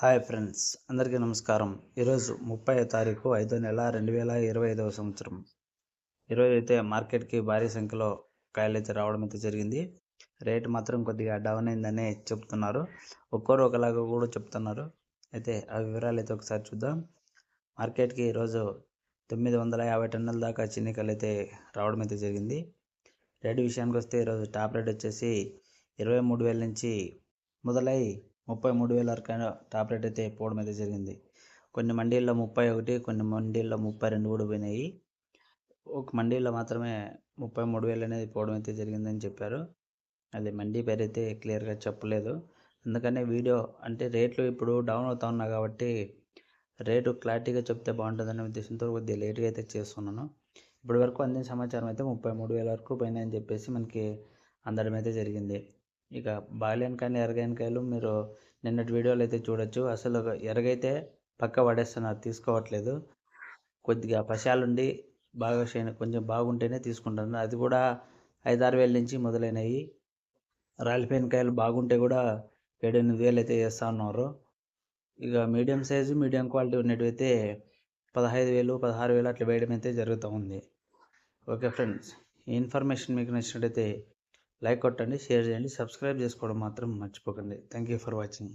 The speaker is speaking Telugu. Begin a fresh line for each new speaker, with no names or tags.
హాయ్ ఫ్రెండ్స్ అందరికీ నమస్కారం ఈరోజు ముప్పై తారీఖు ఐదో నెల రెండు వేల ఇరవై ఐదవ సంవత్సరం ఈరోజు అయితే మార్కెట్కి భారీ సంఖ్యలో కాయలు అయితే రావడం అయితే జరిగింది రేట్ మాత్రం కొద్దిగా డౌన్ అయిందని చెప్తున్నారు ఒక్కొరు ఒకలాగా కూడా చెప్తున్నారు అయితే ఆ వివరాలు అయితే ఒకసారి చూద్దాం మార్కెట్కి ఈరోజు తొమ్మిది వందల యాభై టన్నుల దాకా కాయలు అయితే రావడం అయితే జరిగింది రేటు విషయానికి వస్తే ఈరోజు టాప్ రేట్ వచ్చేసి ఇరవై మూడు వేల నుంచి మొదలై ముప్పై మూడు వేల వరకు టాప్ రేట్ అయితే పోవడం అయితే జరిగింది కొన్ని మండీల్లో ముప్పై ఒకటి కొన్ని మండీల్లో ముప్పై రెండు కూడా పోయినాయి ఒక మండీల్లో మాత్రమే ముప్పై మూడు వేలు అనేది పోవడం అయితే జరిగిందని చెప్పారు అది మండీ పేరు అయితే క్లియర్గా చెప్పలేదు అందుకనే వీడియో అంటే రేట్లు ఇప్పుడు డౌన్ అవుతా ఉన్నాయి కాబట్టి రేటు క్లారిటీగా చెప్తే బాగుంటుందనే ఉద్దేశంతో కొద్దిగా లేట్గా అయితే చేస్తున్నాను ఇప్పటి వరకు అందిన సమాచారం అయితే ముప్పై మూడు వేల వరకు పోయినాయని చెప్పేసి మనకి అందడం అయితే జరిగింది ఇక ఎరగైన కాయలు మీరు నిన్నటి వీడియోలు అయితే చూడొచ్చు అసలు ఎరగైతే పక్క పడేస్తున్నారు తీసుకోవట్లేదు కొద్దిగా పశాలుండి బాగా కొంచెం బాగుంటేనే తీసుకుంటాను అది కూడా ఐదారు వేల నుంచి మొదలైనవి రాలిపోయిన కాయలు బాగుంటే కూడా ఏడెనిమిది వేలు అయితే వేస్తూ ఉన్నారు ఇక మీడియం సైజు మీడియం క్వాలిటీ ఉన్నట్టు అయితే పదహైదు వేలు పదహారు వేలు అట్లా వేయడం అయితే జరుగుతూ ఉంది ఓకే ఫ్రెండ్స్ ఈ ఇన్ఫర్మేషన్ మీకు నచ్చినట్టయితే లైక్ కొట్టండి షేర్ చేయండి సబ్స్క్రైబ్ చేసుకోవడం మాత్రం మర్చిపోకండి థ్యాంక్ యూ ఫర్ వాచింగ్